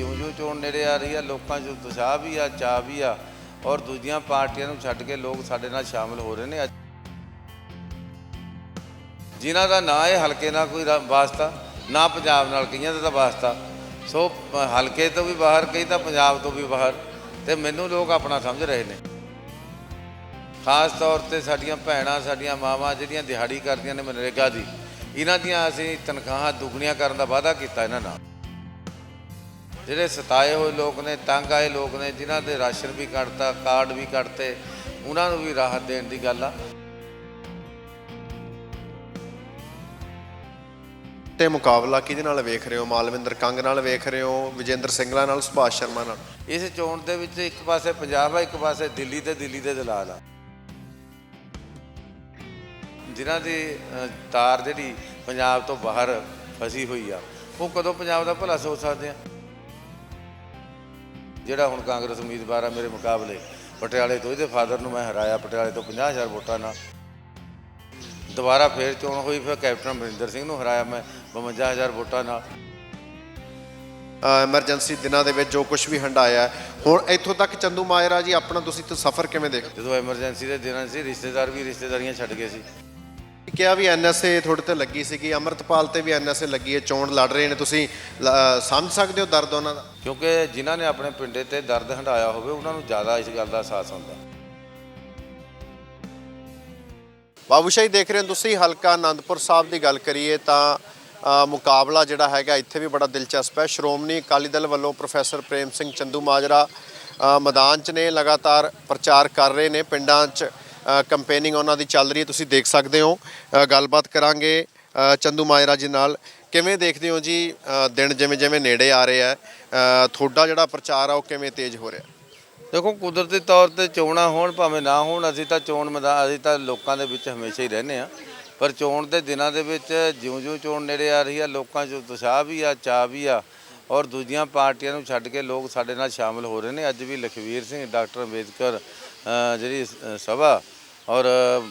ਜਿਉਂ-ਜਿਉਂ ਚੋਣ ਨੇੜੇ ਆ ਰਹੀ ਆ, ਲੋਕਾਂ 'ਚ ਉਤਸ਼ਾਹ ਵੀ ਆ, ਚਾਅ ਵੀ ਆ ਔਰ ਦੂਜੀਆਂ ਪਾਰਟੀਆਂ ਨੂੰ ਛੱਡ ਕੇ ਲੋਕ ਸਾਡੇ ਨਾਲ ਸ਼ਾਮਲ ਹੋ ਰਹੇ ਨੇ ਅੱਜ। ਜਿਨ੍ਹਾਂ ਦਾ ਨਾ ਇਹ ਹਲਕੇ ਨਾਲ ਕੋਈ ਵਾਸਤਾ, ਨਾ ਪੰਜਾਬ ਨਾਲ ਕਈਆਂ ਦਾ ਤਾਂ ਵਾਸਤਾ। ਸੋ ਹਲਕੇ ਤੋਂ ਵੀ ਬਾਹਰ, ਕਈ ਤਾਂ ਪੰਜਾਬ ਤੋਂ ਵੀ ਬਾਹਰ ਤੇ ਮੈਨੂੰ ਲੋਕ ਆਪਣਾ ਸਮਝ ਰਹੇ ਨੇ। ਖਾਸ ਤੌਰ ਤੇ ਸਾਡੀਆਂ ਭੈਣਾਂ, ਸਾਡੀਆਂ ਮਾਵਾਂ ਜਿਹੜੀਆਂ ਦਿਹਾੜੀ ਕਰਦੀਆਂ ਨੇ ਮਨਰੇਗਾ ਦੀ, ਇਹਨਾਂ ਦੀਆਂ ਅਸੀਂ ਤਨਖਾਹਾਂ ਦੁੱਗਣੀਆਂ ਕਰਨ ਦਾ ਵਾਅਦਾ ਕੀਤਾ ਇਹਨਾਂ ਨਾਲ। ਜਿਹੜੇ ਸਤਾਏ ਹੋਏ ਲੋਕ ਨੇ ਤੰਗ ਆਏ ਲੋਕ ਨੇ ਜਿਨ੍ਹਾਂ ਦੇ ਰਾਸ਼ਨ ਵੀ ਕੱਟਤਾ ਕਾਰਡ ਵੀ ਕੱਟਤੇ ਉਹਨਾਂ ਨੂੰ ਵੀ ਰਾਹਤ ਦੇਣ ਦੀ ਗੱਲ ਆ। ਤੇ ਮੁਕਾਬਲਾ ਕਿਹਦੇ ਨਾਲ ਵੇਖ ਰਹੇ ਹੋ? ਮਾਲਵਿੰਦਰ ਕੰਗ ਨਾਲ ਵੇਖ ਰਹੇ ਹੋ? ਵਿਜੇਂਦਰ ਸਿੰਗਲਾ ਨਾਲ? ਸੁਭਾਸ਼ ਸ਼ਰਮਾ ਨਾਲ? ਇਸ ਚੋਣ ਦੇ ਵਿੱਚ ਇੱਕ ਪਾਸੇ ਪੰਜਾਬ ਆ ਇੱਕ ਪਾਸੇ ਦਿੱਲੀ ਤੇ ਦਿੱਲੀ ਦੇ ਦਲਾਲ ਆ। ਜਿਨ੍ਹਾਂ ਦੀ ਤਾਰ ਜਿਹੜੀ ਪੰਜਾਬ ਤੋਂ ਬਾਹਰ ਫਸੀ ਹੋਈ ਆ ਉਹ ਕਦੋਂ ਪੰਜਾਬ ਦਾ ਭਲਾ ਸੋਚ ਸਕਦੇ ਆ? ਜਿਹੜਾ ਹੁਣ ਕਾਂਗਰਸ ਉਮੀਦਵਾਰ ਆ ਮੇਰੇ ਮੁਕਾਬਲੇ ਪਟਿਆਲੇ ਤੋਂ ਇਹਦੇ ਫਾਦਰ ਨੂੰ ਮੈਂ ਹਰਾਇਆ ਪਟਿਆਲੇ ਤੋਂ 50000 ਵੋਟਾਂ ਨਾਲ ਦੁਬਾਰਾ ਫੇਰ ਚੋਣ ਹੋਈ ਫਿਰ ਕੈਪਟਨ ਅਮਰਿੰਦਰ ਸਿੰਘ ਨੂੰ ਹਰਾਇਆ ਮੈਂ 52000 ਵੋਟਾਂ ਨਾਲ ਐਮਰਜੈਂਸੀ ਦਿਨਾਂ ਦੇ ਵਿੱਚ ਜੋ ਕੁਝ ਵੀ ਹੰਡਾਇਆ। ਹੁਣ ਇੱਥੋਂ ਤੱਕ ਚੰਦੂ ਮਾਜਰਾ ਜੀ ਆਪਣਾ ਤੁਸੀਂ ਤਾਂ ਸਫ਼ਰ ਕਿਵੇਂ ਦੇਖਦੇ ਜਦੋਂ ਐਮਰਜੈਂਸੀ ਦੇ ਦਿਨਾਂ ਸੀ ਰਿਸ਼ਤੇਦਾਰ ਵੀ ਰਿਸ਼ਤੇਦਾਰੀਆਂ ਛੱਡ ਗਏ ਸੀ? ਕਿਹਾ ਵੀ ਐਨਐਸਏ ਤੁਹਾਡੇ ਤੇ ਲੱਗੀ ਸੀਗੀ ਅਮਰਤਪਾਲ ਤੇ ਵੀ ਐਨਐਸਏ ਲੱਗੀ ਹੈ ਚੋਣ ਲੜ ਰਹੇ ਨੇ ਤੁਸੀਂ ਲ- ਸਮਝ ਸਕਦੇ ਹੋ ਦਰਦ ਉਹਨਾਂ ਦਾ? ਕਿਉਂਕਿ ਜਿਨ੍ਹਾਂ ਨੇ ਆਪਣੇ ਪਿੰਡੇ ਤੇ ਦਰਦ ਹੰਡਾਇਆ ਹੋਵੇ ਉਹਨਾਂ ਨੂੰ ਜ਼ਿਆਦਾ ਇਸ ਗੱਲ ਦਾ ਅਹਿਸਾਸ ਹੁੰਦਾ। ਬਾਬੂਸ਼ਾਹੀ ਦੇਖ ਰਹੇ ਹੋ ਤੁਸੀਂ ਹਲਕਾ ਆਨੰਦਪੁਰ ਸਾਹਿਬ ਦੀ ਗੱਲ ਕਰੀਏ ਤਾਂ ਅ, ਮੁਕਾਬਲਾ ਜਿਹੜਾ ਹੈਗਾ ਇੱਥੇ ਵੀ ਬੜਾ ਦਿਲਚਸਪ ਹੈ। ਸ਼੍ਰੋਮਣੀ ਅਕਾਲੀ ਦਲ ਵੱਲੋਂ ਪ੍ਰੋਫੈਸਰ ਪ੍ਰੇਮ ਸਿੰਘ ਚੰਦੂ ਮਾਜਰਾ ਅ, ਮੈਦਾਨ 'ਚ ਨੇ ਲਗਾਤਾਰ ਪ੍ਰਚਾਰ ਕਰ ਰਹੇ ਨੇ ਪਿੰਡਾਂ 'ਚ ਕੰਪੇਨਿੰਗ ਉਹਨਾਂ ਦੀ ਚੱਲ ਰਹੀ ਹੈ ਤੁਸੀਂ ਦੇਖ ਸਕਦੇ ਹੋ। ਗੱਲਬਾਤ ਕਰਾਂਗੇ ਅ, ਚੰਦੂ ਮਾਜਰਾ ਜੀ ਨਾਲ। ਕਿਵੇਂ ਦੇਖਦੇ ਹੋ ਜੀ ਦਿਨ ਜਿਵੇਂ ਜਿਵੇਂ ਨੇੜੇ ਆ ਰਹੇ ਆ ਤੁਹਾਡਾ ਜਿਹੜਾ ਪ੍ਰਚਾਰ ਆ ਉਹ ਕਿਵੇਂ ਤੇਜ਼ ਹੋ ਰਿਹਾ? ਦੇਖੋ ਕੁਦਰਤੀ ਤੌਰ ਤੇ ਚੋਣਾਂ ਹੋਣ ਭਾਵੇਂ ਨਾ ਹੋਣ ਅਸੀਂ ਤਾਂ ਚੋਣ ਮੈਦਾਨ ਅਸੀਂ ਤਾਂ ਲੋਕਾਂ ਦੇ ਵਿੱਚ ਹਮੇਸ਼ਾ ਹੀ ਰਹਿੰਦੇ ਆ ਪਰ ਚੋਣ ਦੇ ਦਿਨਾਂ ਦੇ ਵਿੱਚ ਜਿਉਂ-ਜਿਉਂ ਚੋਣ ਨੇੜੇ ਆ ਰਹੀ ਆ ਲੋਕਾਂ 'ਚ ਉਤਸ਼ਾਹ ਵੀ ਆ ਚਾਅ ਵੀ ਆ ਔਰ ਦੂਜੀਆਂ ਪਾਰਟੀਆਂ ਨੂੰ ਛੱਡ ਕੇ ਲੋਕ ਸਾਡੇ ਨਾਲ ਸ਼ਾਮਲ ਹੋ ਰਹੇ ਨੇ। ਅੱਜ ਵੀ ਲਖਵੀਰ ਸਿੰਘ ਡਾਕਟਰ ਅੰਬੇਦਕਰ ਜਿਹੜੀ ਸਭਾ ਔਰ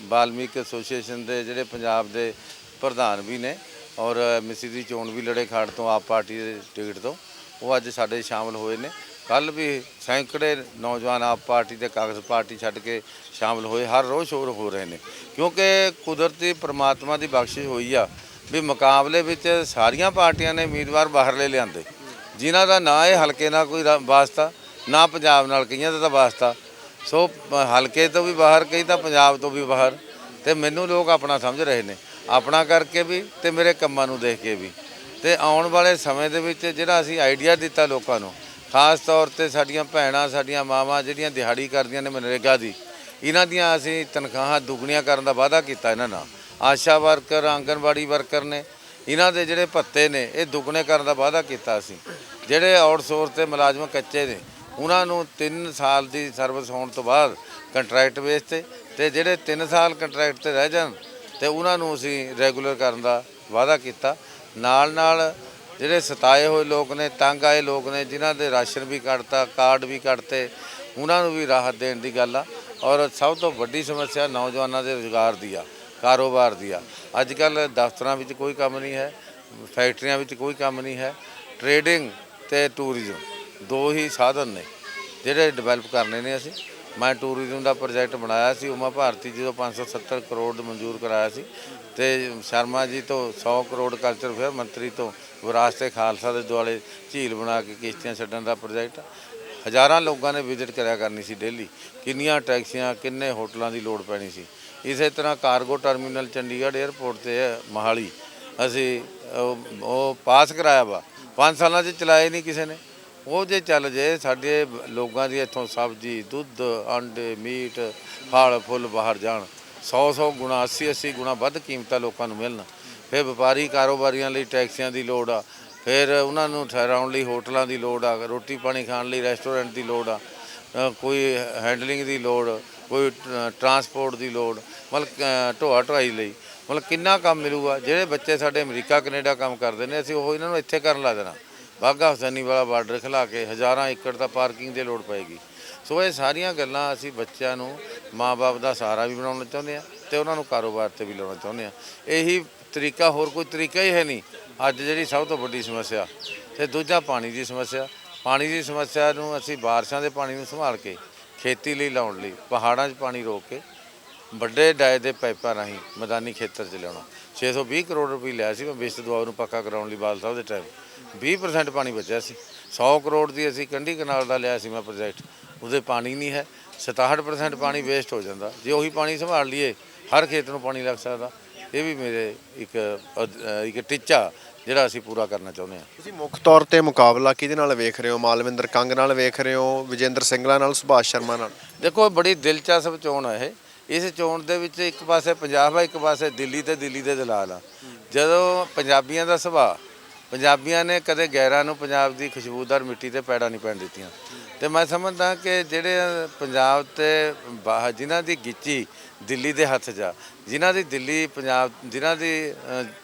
ਬਾਲਮੀਕ ਐਸੋਸੀਏਸ਼ਨ ਦੇ ਜਿਹੜੇ ਪੰਜਾਬ ਦੇ ਪ੍ਰਧਾਨ ਵੀ ਨੇ ਔਰ ਐਮਸੀ ਦੀ ਚੋਣ ਵੀ ਲੜੇ ਖਾੜ ਤੋਂ ਆਪ ਪਾਰਟੀ ਦੇ ਟਿਕਟ ਤੋਂ, ਉਹ ਅੱਜ ਸਾਡੇ ਸ਼ਾਮਲ ਹੋਏ ਨੇ। ਕੱਲ ਵੀ ਸੈਂਕੜੇ ਨੌਜਵਾਨ ਆਪ ਪਾਰਟੀ ਤੇ ਕਾਂਗਰਸ ਪਾਰਟੀ ਛੱਡ ਕੇ ਸ਼ਾਮਲ ਹੋਏ, ਹਰ ਰੋਜ਼ ਸ਼ੋਰ ਹੋ ਰਹੇ ਨੇ। ਕਿਉਂਕਿ ਕੁਦਰਤੀ ਪ੍ਰਮਾਤਮਾ ਦੀ ਬਖਸ਼ਿਸ਼ ਹੋਈ ਆ ਵੀ ਮੁਕਾਬਲੇ ਵਿੱਚ ਸਾਰੀਆਂ ਪਾਰਟੀਆਂ ਨੇ ਉਮੀਦਵਾਰ ਬਾਹਰਲੇ ਲਿਆਂਦੇ। ਜਿਨ੍ਹਾਂ ਦਾ ਨਾ ਇਹ ਹਲਕੇ ਨਾਲ ਕੋਈ ਵਾਸਤਾ, ਨਾ ਪੰਜਾਬ ਨਾਲ ਕਈਆਂ ਦਾ ਤਾਂ ਵਾਸਤਾ। ਸੋ ਹਲਕੇ ਤੋਂ ਵੀ ਬਾਹਰ ਕਈ ਤਾਂ ਪੰਜਾਬ ਤੋਂ ਵੀ ਬਾਹਰ। ਤੇ ਮੈਨੂੰ ਲੋਕ ਆਪਣਾ ਸਮਝ ਰਹੇ ਨੇ। ਆਪਣਾ ਕਰਕੇ ਵੀ ਤੇ ਮੇਰੇ ਕੰਮਾਂ ਨੂੰ ਦੇਖ ਕੇ ਵੀ। ਤੇ ਆਉਣ ਵਾਲੇ ਸਮੇਂ ਦੇ ਵਿੱਚ ਜਿਹੜਾ ਅਸੀਂ ਆਈਡੀਆ ਦਿੱਤਾ ਲੋਕਾਂ ਨੂੰ, ਖਾਸ ਤੌਰ ਤੇ ਸਾਡੀਆਂ ਭੈਣਾਂ, ਸਾਡੀਆਂ ਮਾਵਾਂ ਜਿਹੜੀਆਂ ਦਿਹਾੜੀ ਕਰਦੀਆਂ ਨੇ ਮਨਰੇਗਾ ਦੀ, ਇਹਨਾਂ ਦੀਆਂ ਅਸੀਂ ਤਨਖਾਹਾਂ ਦੁੱਗਣੀਆਂ ਕਰਨ ਦਾ ਵਾਅਦਾ ਕੀਤਾ ਇਹਨਾਂ ਨਾਲ। ਆਸ਼ਾ ਵਰਕਰ ਆਂਗਨਵਾੜੀ ਵਰਕਰ ਨੇ, ਇਹਨਾਂ ਦੇ ਜਿਹੜੇ ਭੱਤੇ ਨੇ, ਇਹ ਦੁੱਗਣੇ ਕਰਨ ਦਾ ਵਾਅਦਾ ਕੀਤਾ ਅਸੀਂ। ਜਿਹੜੇ ਆਊਟਸੋਰਸ ਤੇ ਮੁਲਾਜ਼ਮ ਕੱਚੇ ਨੇ ਉਹਨਾਂ ਨੂੰ 3 ਸਾਲ ਦੀ ਸਰਵਿਸ ਹੋਣ ਤੋਂ ਬਾਅਦ ਕੰਟਰੈਕਟ ਬੇਸ ਤੇ ਤੇ ਜਿਹੜੇ 3 ਸਾਲ ਕੰਟਰੈਕਟ ਤੇ ਰਹਿ ਜਾਣ ਤੇ ਉਹਨਾਂ ਨੂੰ ਅਸੀਂ ਰੈਗੂਲਰ ਕਰਨ ਦਾ ਵਾਅਦਾ ਕੀਤਾ। ਨਾਲ ਨਾਲ ਜਿਹੜੇ ਸਤਾਏ ਹੋਏ ਲੋਕ ਨੇ, ਤੰਗ ਆਏ ਲੋਕ ਨੇ, ਜਿਨ੍ਹਾਂ ਦੇ ਰਾਸ਼ਨ ਵੀ ਕੱਟਤਾ, ਕਾਰਡ ਵੀ ਕੱਟਤੇ, ਉਹਨਾਂ ਨੂੰ ਵੀ ਰਾਹਤ ਦੇਣ ਦੀ ਗੱਲ ਆ। ਔਰ ਸਭ ਤੋਂ ਵੱਡੀ ਸਮੱਸਿਆ ਨੌਜਵਾਨਾਂ ਦੇ ਰੁਜ਼ਗਾਰ ਦੀ ਆ, ਕਾਰੋਬਾਰ ਦੀ ਆ। ਅੱਜ ਕੱਲ ਦਫ਼ਤਰਾਂ ਵਿੱਚ ਕੋਈ ਕੰਮ ਨਹੀਂ ਹੈ, ਫੈਕਟਰੀਆਂ ਵਿੱਚ ਕੋਈ ਕੰਮ ਨਹੀਂ ਹੈ। ਟ੍ਰੇਡਿੰਗ ਤੇ ਟੂਰਿਜ਼ਮ। ਦੋ ਹੀ ਸਾਧਨ ਨੇ, ਜਿਹੜੇ ਡਿਵੈਲਪ ਕਰਨੇ ਨੇ ਅਸੀਂ। ਮੈਂ ਟੂਰਿਜ਼ਮ ਦਾ ਪ੍ਰੋਜੈਕਟ ਬਣਾਇਆ ਸੀ ਉਮਾ ਭਾਰਤੀ ਜੀ ਤੋਂ 570 ਕਰੋੜ ਦਾ ਮਨਜ਼ੂਰ ਕਰਾਇਆ ਸੀ। ਤੇ ਸ਼ਰਮਾ ਜੀ ਤੋਂ 100 ਕਰੋੜ ਕਲਚਰ ਫੇਅਰ ਮੰਤਰੀ ਤੋਂ ਵਿਰਾਸਤ ਖਾਲਸਾ ਦੇ ਦੁਆਲੇ ਝੀਲ ਬਣਾ ਕੇ ਕਿਸ਼ਤੀਆਂ ਛੱਡਣ ਦਾ ਪ੍ਰੋਜੈਕਟ ਹਜ਼ਾਰਾਂ ਲੋਕਾਂ ਨੇ ਵਿਜ਼ਿਟ ਕਰਿਆ ਕਰਨੀ ਸੀ ਡੇਲੀ ਕਿੰਨੀਆਂ ਟੈਕਸੀਆਂ, ਕਿੰਨੇ ਹੋਟਲਾਂ ਦੀ ਲੋੜ ਪੈਣੀ ਸੀ। ਇਸੇ ਤਰ੍ਹਾਂ ਕਾਰਗੋ ਟਰਮੀਨਲ ਚੰਡੀਗੜ੍ਹ 에ਅਰਪੋਰਟ ਤੇ ਹੈ ਮਹਾਲੀ। ਅਸੀਂ, ਉਹ- ਉਹ ਪਾਸ ਕਰਾਇਆ ਵਾ। 5 ਸਾਲਾਂ 'ਚ ਚਲਾਏ ਨਹੀਂ ਕਿਸੇ ਨੇ। ਉਹ ਜੇ ਚੱਲ ਜੇ ਸਾਡੇ ਲੋਕਾਂ ਦੀ ਇੱਥੋਂ ਸਬਜ਼ੀ, ਦੁੱਧ, ਅੰਡੇ, ਮੀਟ, ਫਲ, ਫੁੱਲ ਬਾਹਰ ਜਾਣ 100 100 ਗੁਣਾ 80 80 ਗੁਣਾ ਵੱਧ ਕੀਮਤਾਂ ਲੋਕਾਂ ਨੂੰ ਮਿਲਣ। ਫਿਰ ਵਪਾਰੀ ਕਾਰੋਬਾਰੀਆਂ ਲਈ ਟੈਕਸੀਆਂ ਦੀ ਲੋੜ ਆ, ਫਿਰ ਉਹਨਾਂ ਨੂੰ ਠਹਿਰਾਉਣ ਲਈ ਹੋਟਲਾਂ ਦੀ ਲੋੜ ਆ, ਰੋਟੀ ਪਾਣੀ ਖਾਣ ਲਈ ਰੈਸਟੋਰੈਂਟ ਦੀ ਲੋੜ ਆ ਕੋਈ ਹੈਂਡਲਿੰਗ ਦੀ ਲੋੜ, ਕੋਈ ਟ- ਟਰਾਂਸਪੋਰਟ ਦੀ ਲੋੜ, ਮਤਲਬ ਢੋਆ ਢੁਆਈ ਲਈ, ਮਤਲਬ ਕਿੰਨਾ ਕੰਮ ਮਿਲੂਗਾ? ਜਿਹੜੇ ਬੱਚੇ ਸਾਡੇ ਅਮਰੀਕਾ, ਕੈਨੇਡਾ ਕੰਮ ਕਰਦੇ ਨੇ, ਅਸੀਂ ਉਹ ਇਹਨਾਂ ਨੂੰ ਇੱਥੇ ਕਰਨ ਲਾ ਦੇਣਾ। ਬਾਗਾ ਹੁਸੈਨੀ ਵਾਲਾ ਬਾਰਡਰ ਖਿਲਾ ਕੇ ਹਜ਼ਾਰਾਂ ਏਕੜ ਦਾ ਪਾਰਕਿੰਗ ਦੀ ਲੋੜ ਪਏਗੀ। ਸੋ ਇਹ ਸਾਰੀਆਂ ਗੱਲਾਂ ਅਸੀਂ ਬੱਚਿਆਂ ਨੂੰ ਮਾਪੇ ਦਾ ਸਹਾਰਾ ਵੀ ਬਣਾਉਣਾ ਚਾਹੁੰਦੇ ਆ ਤੇ ਉਹਨਾਂ ਨੂੰ ਕਾਰੋਬਾਰ ਤੇ ਵੀ ਲਾਉਣਾ ਚਾਹੁੰਦੇ ਆ ਇਹੀ ਤਰੀਕਾ ਹੋਰ ਕੋਈ ਤਰੀਕਾ ਹੀ ਹੈ ਨਹੀਂ। ਅੱਜ ਜਿਹੜੀ ਸਭ ਤੋਂ ਵੱਡੀ ਸਮੱਸਿਆ ਤੇ ਦੂਜਾ ਪਾਣੀ ਦੀ ਸਮੱਸਿਆ। ਪਾਣੀ ਦੀ ਸਮੱਸਿਆ ਨੂੰ ਅਸੀਂ ਬਾਰਿਸ਼ਾਂ ਦੇ ਪਾਣੀ ਨੂੰ ਸੰਭਾਲ ਕੇ, ਖੇਤੀ ਲਈ ਲਾਉਣ ਲਈ, ਪਹਾੜਾਂ 'ਚ ਪਾਣੀ ਰੋਕ ਕੇ, ਵੱਡੇ ਡਾਏ ਦੇ ਪਾਈਪਾਂ ਰਾਹੀਂ ਮੈਦਾਨੀ ਖੇਤਰ 'ਚ ਲਿਆਉਣਾ। 620 ਕਰੋੜ ਰੁਪਏ ਲਿਆ ਸੀ, ਮੈਂ ਬਿਸਤ ਦੁਆਬ ਨੂੰ ਪੱਕਾ ਕਰਾਉਣ ਲਈ ਬਾਲ ਸਾਹਿਬ ਦੇ ਟਾਈਮ। 20% ਪਾਣੀ ਬਚਿਆ ਸੀ। 100 ਕਰੋੜ ਦੀ ਅਸੀਂ ਕੰਢੀ ਕਨਾਲ ਦਾ ਲਿਆ ਸੀ ਮੈਂ ਪ੍ਰੋਜੈਕਟ ਉਹਦੇ ਪਾਣੀ ਨਹੀਂ ਹੈ। 67% ਪਾਣੀ ਵੇਸਟ ਹੋ ਜਾਂਦਾ। ਜੇ ਉਹੀ ਪਾਣੀ ਸੰਭਾਲ ਲਈਏ ਹਰ ਖੇਤ ਨੂੰ ਪਾਣੀ ਲੱਗ ਸਕਦਾ। ਇਹ ਵੀ ਮੇਰੇ ਇੱਕ ਇੱਕ ਟੀਚਾ ਜਿਹੜਾ ਅਸੀਂ ਪੂਰਾ ਕਰਨਾ ਚਾਹੁੰਦੇ ਹਾਂ। ਤੁਸੀਂ ਮੁੱਖ ਤੌਰ ਤੇ ਮੁਕਾਬਲਾ ਕਿਹਦੇ ਨਾਲ ਵੇਖ ਰਹੇ ਹੋ? ਮਾਲਵਿੰਦਰ ਕੰਗ ਨਾਲ ਵੇਖ ਰਹੇ ਹੋ? ਵਿਜੇਂਦਰ ਸਿੰਗਲਾ ਨਾਲ ਸੁਭਾਸ਼ ਸ਼ਰਮਾ ਨਾਲ? ਦੇਖੋ ਬੜੀ ਦਿਲਚਸਪ ਚੋਣ ਹੈ ਇਹ। ਇਸ ਚੋਣ ਦੇ ਵਿੱਚ ਇੱਕ ਪਾਸੇ ਪੰਜਾਬ ਹੈ ਇੱਕ ਪਾਸੇ ਦਿੱਲੀ ਤੇ ਦਿੱਲੀ ਦੇ ਦਲਾਲ ਆ। ਜਦੋਂ ਪੰਜਾਬੀਆਂ ਦਾ ਸੁਭਾਅ ਪੰਜਾਬੀਆਂ ਨੇ ਕਦੇ ਗੈਰਾਂ ਨੂੰ ਪੰਜਾਬ ਦੀ ਖੁਸ਼ਬੂਦਾਰ ਮਿੱਟੀ ਤੇ ਪੈੜਾ ਨਹੀਂ ਪੈਣ ਦਿੱਤੀਆਂ। ਤੇ ਮੈਂ ਸਮਝਦਾ ਕਿ ਜਿਹੜੇ ਪੰਜਾਬ ਤੇ ਬਾਹ- ਜਿਨ੍ਹਾਂ ਦੀ ਗਿੱਚੀ ਦਿੱਲੀ ਦੇ ਹੱਥ 'ਚ ਆ, ਜਿਨ੍ਹਾਂ ਦੀ ਦਿੱਲੀ ਪੰਜਾਬ, ਜਿਨ੍ਹਾਂ ਦੀ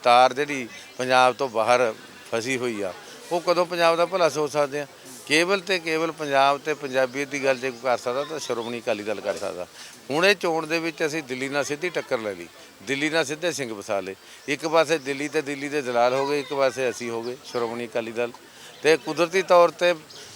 ਤਾਰ ਜਿਹੜੀ ਪੰਜਾਬ ਤੋਂ ਬਾਹਰ ਫਸੀ ਹੋਈ ਆ, ਉਹ ਕਦੋਂ ਪੰਜਾਬ ਦਾ ਭਲਾ ਸੋਚ ਸਕਦੇ ਆ? ਕੇਵਲ ਤੇ ਕੇਵਲ ਪੰਜਾਬ ਤੇ ਪੰਜਾਬੀਅਤ ਦੀ ਗੱਲ ਜੇ ਕੋਈ ਕਰ ਸਕਦਾ ਤਾਂ ਸ਼੍ਰੋਮਣੀ ਅਕਾਲੀ ਦਲ ਕਰ ਸਕਦਾ। ਹੁਣ ਇਹ ਚੋਣ ਦੇ ਵਿੱਚ ਅਸੀਂ ਦਿੱਲੀ ਨਾਲ ਸਿੱਧੀ ਟੱਕਰ ਲੈ ਲਈ। ਦਿੱਲੀ ਨਾਲ ਸਿੱਧੇ ਸਿੰਘ ਵਸਾ ਲਏ। ਇੱਕ ਪਾਸੇ ਦਿੱਲੀ ਤੇ ਦਿੱਲੀ ਦੇ ਦਲਾਲ ਹੋ ਗਏ, ਇੱਕ ਪਾਸੇ ਅਸੀਂ ਹੋ ਗਏ ਸ਼੍ਰੋਮਣੀ ਅਕਾਲੀ ਦਲ। ਤੇ ਕੁਦਰਤੀ ਤੌਰ ਤੇ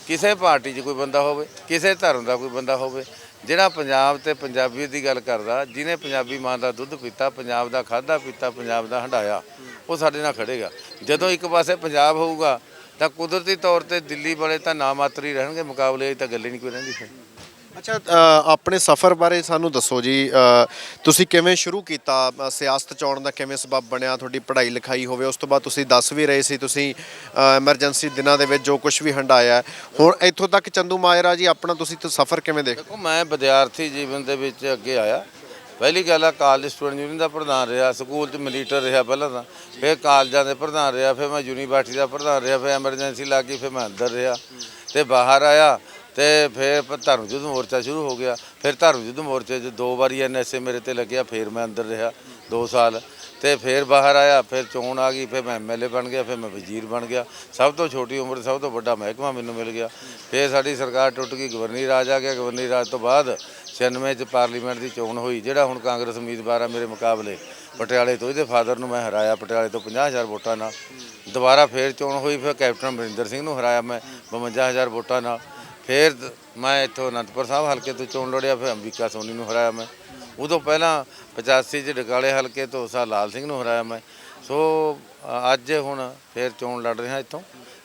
ਕਿਸੇ ਪਾਰਟੀ 'ਚ ਕੋਈ ਬੰਦਾ ਹੋਵੇ, ਕਿਸੇ ਧਰਮ ਦਾ ਕੋਈ ਬੰਦਾ ਹੋਵੇ, ਜਿਹੜਾ ਪੰਜਾਬ ਤੇ ਪੰਜਾਬੀਅਤ ਦੀ ਗੱਲ ਕਰਦਾ, ਜਿਹਨੇ ਪੰਜਾਬੀ ਮਾਂ ਦਾ ਦੁੱਧ ਪੀਤਾ, ਪੰਜਾਬ ਦਾ ਖਾਦਾ ਪੀਤਾ, ਪੰਜਾਬ ਦਾ ਹੰਡਾਇਆ ਉਹ ਸਾਡੇ ਨਾਲ ਖੜੇਗਾ ਜਦੋਂ ਇੱਕ ਪਾਸੇ ਪੰਜਾਬ ਹੋਊਗਾ ਤਾਂ ਕੁਦਰਤੀ ਤੌਰ ਤੇ ਦਿੱਲੀ ਵਾਲੇ ਤਾਂ ਨਾ ਮਾਤਰ ਹੀ ਰਹਿਣਗੇ ਮੁਕਾਬਲੇ 'ਚ ਤਾਂ ਗੱਲ ਹੀ ਨਹੀਂ ਕੋਈ ਰਹਿੰਦੀ ਫਿਰ ਅੱਛਾ ਅ, ਆਪਣੇ ਸਫ਼ਰ ਬਾਰੇ ਸਾਨੂੰ ਦੱਸੋ ਜੀ ਅ, ਤੁਸੀਂ ਕਿਵੇਂ ਸ਼ੁਰੂ ਕੀਤਾ ਅ, ਸਿਆਸਤ ਚੋਣ ਦਾ ਕਿਵੇਂ ਸਬਬ ਬਣਿਆ ਤੁਹਾਡੀ ਪੜ੍ਹਾਈ ਲਿਖਾਈ ਹੋਵੇ ਉਸ ਤੋਂ ਬਾਅਦ ਤੁਸੀਂ ਦੱਸ ਵੀ ਰਹੇ ਸੀ ਤੁਸੀਂ ਐਮਰਜੈਂਸੀ ਦਿਨਾਂ ਦੇ ਵਿੱਚ ਜੋ ਕੁਝ ਵੀ ਹੰਡਾਇਆ ਹੈ। ਹੁਣ ਇੱਥੋਂ ਤੱਕ ਚੰਦੂ ਮਾਜਰਾ ਜੀ ਆਪਣਾ ਤੁਸੀਂ ਤਾਂ ਸਫ਼ਰ ਕਿਵੇਂ ਦੇਖ ਦੇਖੋ ਮੈਂ ਵਿਦਿਆਰਥੀ ਜੀਵਨ ਦੇ ਵਿੱਚ ਅੱਗੇ ਆਇਆ ਪਹਿਲੀ ਗੱਲ ਆ ਕਾਲਜ ਸਟੂਡੈਂਟ ਯੂਨੀਅਨ ਦਾ ਪ੍ਰਧਾਨ ਰਿਹਾ, ਸਕੂਲ 'ਚ ਮਨੀਟਰ ਰਿਹਾ ਪਹਿਲਾਂ ਤਾਂ। ਫਿਰ ਕਾਲਜਾਂ ਦੇ ਪ੍ਰਧਾਨ ਰਿਹਾ, ਫਿਰ ਮੈਂ ਯੂਨੀਵਰਸਿਟੀ ਦਾ ਪ੍ਰਧਾਨ ਰਿਹਾ, ਫਿਰ ਐਮਰਜੈਂਸੀ ਲੱਗ ਗਈ, ਫਿਰ ਮੈਂ ਅੰਦਰ ਰਿਹਾ। ਤੇ ਬਾਹਰ ਆਇਆ ਤੇ ਫਿਰ ਧਰਮ ਯੁੱਧ ਮੋਰਚਾ ਸ਼ੁਰੂ ਹੋ ਗਿਆ। ਫਿਰ ਧਰਮ ਯੁੱਧ ਮੋਰਚੇ 'ਚ ਦੋ ਵਾਰੀ ਐਨਐਸਏ ਮੇਰੇ ਤੇ ਲੱਗਿਆ, ਫਿਰ ਮੈਂ ਅੰਦਰ ਰਿਹਾ 2 ਸਾਲ। ਤੇ ਫਿਰ ਬਾਹਰ ਆਇਆ, ਫਿਰ ਚੋਣ ਆ ਗਈ, ਫਿਰ ਮੈਂ ਐਮਐਲਏ ਬਣ ਗਿਆ, ਫਿਰ ਮੈਂ ਵਜ਼ੀਰ ਬਣ ਗਿਆ। ਸਭ ਤੋਂ ਛੋਟੀ ਉਮਰ, ਸਭ ਤੋਂ ਵੱਡਾ ਮਹਿਕਮਾ ਮੈਨੂੰ ਮਿਲ ਗਿਆ। ਫਿਰ ਸਾਡੀ ਸਰਕਾਰ ਟੁੱਟ ਗਈ, ਗਵਰਨਰੀ ਰਾਜ ਆ ਗਿਆ, ਗਵਰਨਰੀ ਰਾਜ ਤੋਂ ਬਾਅਦ 96 ਚ ਪਾਰਲੀਮੈਂਟ ਦੀ ਚੋਣ ਹੋਈ, ਜਿਹੜਾ ਹੁਣ ਕਾਂਗਰਸ ਉਮੀਦਵਾਰ ਆ ਮੇਰੇ ਮੁਕਾਬਲੇ, ਪਟਿਆਲੇ ਤੋਂ ਇਹਦੇ ਫਾਦਰ ਨੂੰ ਮੈਂ ਹਰਾਇਆ, ਪਟਿਆਲੇ ਤੋਂ 50000 ਵੋਟਾਂ ਨਾਲ। ਦੁਬਾਰਾ ਫੇਰ ਚੋਣ ਹੋਈ, ਫਿਰ ਕੈਪਟਨ ਅਮਰਿੰਦਰ ਸਿੰਘ ਨੂੰ ਹਰਾਇਆ ਮੈਂ 52000 ਵੋਟਾਂ ਨਾਲ। ਫਿਰ ਮੈਂ ਇੱਥੋਂ ਅਨੰਦਪੁਰ ਸਾਹਿਬ ਹਲਕੇ ਤੋਂ ਚੋਣ ਲੜਿਆ, ਫਿਰ ਅੰਬਿਕਾ ਸੋਨੀ ਨੂੰ ਹਰਾਇਆ ਮੈਂ। ਉਦੋਂ ਪਹਿਲਾਂ 85 ਚ ਡਕਾਲੇ ਹਲਕੇ ਤੋਂ ਸਾ ਲਾਲ ਸਿੰਘ ਨੂੰ ਹਰਾਇਆ ਮੈਂ। ਸੋ ਅੱਜ ਹੁਣ ਫਿਰ ਚੋਣ ਲੜ ਰਿਹਾ ਇੱਥੋਂ।